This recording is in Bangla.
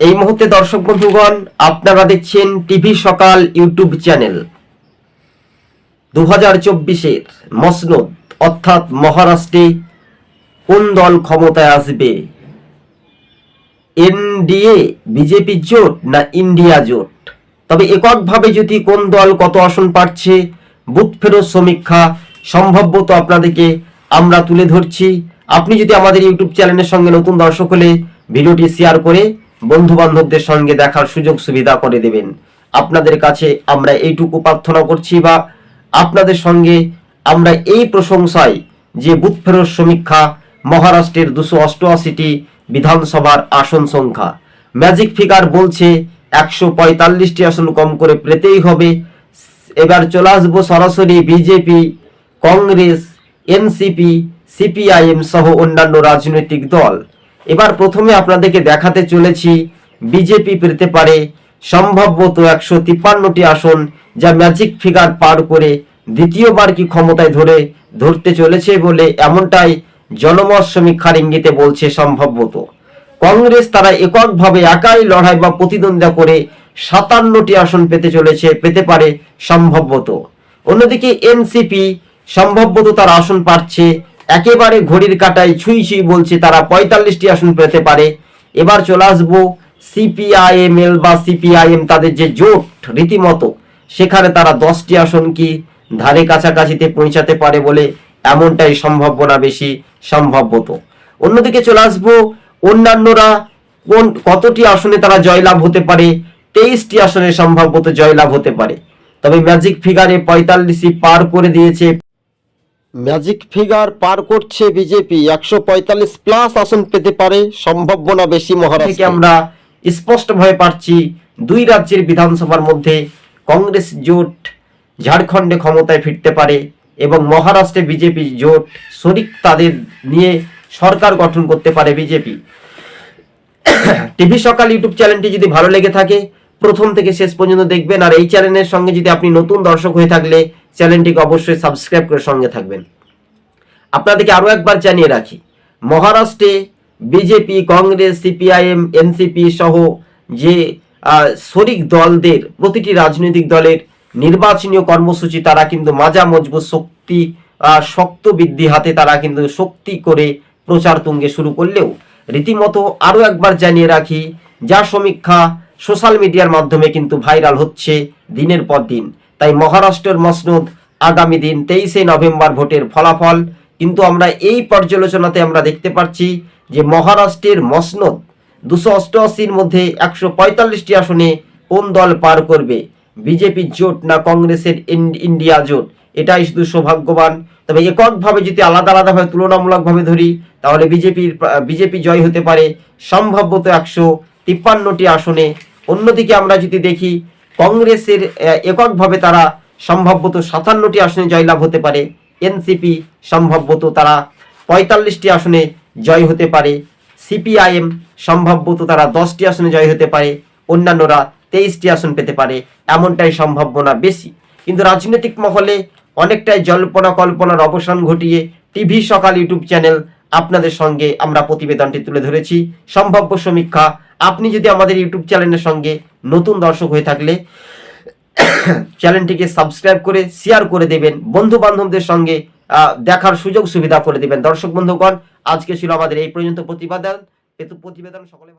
এই মুহূর্তে দর্শক বন্ধুগণ, আপনারা দেখছেন টিভি সকাল ইউটিউব চ্যানেল। দু হাজার চব্বিশের মসনদ, অর্থাৎ মহারাষ্ট্রে কোন দল ক্ষমতায় আসবে? এনডিএ, বিজেপি জোট না ইন্ডিয়া জোট? তবে এককভাবে যদি কোন দল কত আসন পাচ্ছে, বুথ ফেরত সমীক্ষা সম্ভাব্যত আপনাদেরকে আমরা তুলে ধরছি। আপনি যদি আমাদের ইউটিউব চ্যানেলের সঙ্গে নতুন দর্শক হলে ভিডিওটি শেয়ার করে বন্ধু বান্ধবদের সঙ্গে দেখার সুযোগ সুবিধা করে দেবেন। আপনাদের কাছে আমরা এইটুকু প্রার্থনা করছি বা আপনাদের সঙ্গে আমরা এই প্রশংসায় যে বুথ ফেরত সমীক্ষা মহারাষ্ট্রের দুশো অষ্টআশিটি বিধানসভার আসন সংখ্যা। ম্যাজিক ফিগার বলছে একশো পঁয়তাল্লিশটি আসন কম করে পেতেই হবে। এবার চলে আসব সরাসরি বিজেপি, কংগ্রেস, এনসিপি, সিপিআইএম সহ অন্যান্য রাজনৈতিক দল। এবার প্রথমে আপনাদেরকে দেখাতে চলেছি বিজেপি পেতে পারে সম্ভাব্যত একশো তিপ্পান্নটি আসন যা ম্যাজিক ফিগার পার করে দ্বিতীয়বার কি ক্ষমতায় ধরে ধরতে চলেছে বলে এমনটাই জনমত সমীক্ষার ইঙ্গিতে বলছে সম্ভাব্যত। কংগ্রেস তারা এককভাবে একাই লড়াই বা প্রতিদ্বন্দ্বিতা করে সাতান্নটি আসন পেতে চলেছে, পেতে পারে সম্ভবত অন্যদিকে এনসিপি সম্ভবত তার আসন পাচ্ছে একেবারে ঘড়ির কাটায় ছুঁই ছুঁই বলছে তারা পঁয়তাল্লিশটি আসন পেতে পারে। এবার চলে আসব সিপিআইএমএল বা সিপিআইএম তাদের যে জোট রীতিমতো, সেখানে তারা দশটি আসন কি ধারে কাছাকাছিতে পৌঁছাতে পারে বলে এমনটাই সম্ভাবনা বেশি সম্ভাব্যত অন্যদিকে চলে আসব অন্যান্যরা কোন কতটি আসনে তারা জয়লাভ হতে পারে, তেইশটি আসনে সম্ভাব্যত জয়লাভ হতে পারে। তবে ম্যাজিক ফিগারে পঁয়তাল্লিশই পার করে দিয়েছে ম্যাজিক ফিগার পার করছে বিজেপি। একশো পঁয়তাল্লিশ প্লাস আসন পেতে পারে সম্ভাবনা বেশি মহারাষ্ট্র। আমরা স্পষ্টভাবে পারছি দুই রাজ্যের বিধানসভার মধ্যে কংগ্রেস জোট ঝাড়খণ্ডে ক্ষমতায় ফিরতে পারে এবং মহারাষ্ট্রে বিজেপি জোট শরিক তাদের নিয়ে সরকার গঠন করতে পারে বিজেপি। টিভি সকাল ইউটিউব চ্যানেলটি যদি ভালো লেগে থাকে, প্রথম থেকে শেষ পর্যন্ত দেখবেন। আর এই চ্যানেলের সঙ্গে যদি আপনি নতুন দর্শক হয়ে থাকলে চ্যানেলটিকে অবশ্যই সাবস্ক্রাইব করে সঙ্গে থাকবেন। আপনাদেরকে আরও একবার জানিয়ে রাখি, মহারাষ্ট্রে বিজেপি, কংগ্রেস, সিপিআইএম, এনসিপি সহ যে শরিক দলদের, প্রতিটি রাজনৈতিক দলের নির্বাচনীয় কর্মসূচি, তারা কিন্তু মাজা মজবুত শক্তি শক্ত বৃদ্ধি হাতে তারা কিন্তু শক্তি করে প্রচার তুঙ্গে শুরু করলেও, রীতিমতো আরও একবার জানিয়ে রাখি, যা সমীক্ষা সোশ্যাল মিডিয়ার মাধ্যমে কিন্তু ভাইরাল হচ্ছে দিনের পর দিন। তাই মহারাষ্ট্রের মসনদ আগামী দিন তেইশে নভেম্বর ভোটের ফলাফল। কিন্তু আমরা এই পর্যালোচনাতে আমরা দেখতে পাচ্ছি যে মহারাষ্ট্রের মসনদ দুশো অষ্টআশির মধ্যে একশো পঁয়তাল্লিশটি আসনে কোন দল পার করবে? বিজেপি জোট না কংগ্রেসের ইন্ডিয়া জোট? এটাই শুধু সৌভাগ্যবান। তবে এককভাবে যদি আলাদা আলাদাভাবে তুলনামূলকভাবে ধরি, তাহলে বিজেপির, বিজেপি জয় হতে পারে। সম্ভাব্যত একশো তিপ্পান্নটি আসনে। অন্যদিকে আমরা যদি দেখি কংগ্রেসের এককভাবে তারা সম্ভাব্যত সাতান্নটি আসনে জয়লাভ হতে পারে। এনসিপি সম্ভাব্যত তারা পঁয়তাল্লিশটি আসনে জয় হতে পারে। সিপিআইএম সম্ভাব্যত তারা দশটি আসনে জয় হতে পারে। অন্যান্যরা তেইশটি আসন পেতে পারে। এমনটাই সম্ভাবনা বেশি। কিন্তু রাজনৈতিক মহলে অনেকটাই জল্পনা কল্পনার অবসান ঘটিয়ে টিভি সকাল ইউটিউব চ্যানেল আপনাদের সঙ্গে আমরা প্রতিবেদনটি তুলে ধরেছি। সম্ভাব্য সমীক্ষা, আপনি যদি আমাদের ইউটিউব চ্যানেলের সঙ্গে নতুন দর্শক হয়ে থাকলে চ্যানেলটিকে সাবস্ক্রাইব করে শেয়ার করে দেবেন। বন্ধু বান্ধবদের সঙ্গে দেখার সুযোগ সুবিধা করে দেবেন। দর্শক বন্ধুগণ, আজকে ছিল আমাদের এই পর্যন্ত প্রতিবেদন। প্রতিবেদন, সকলে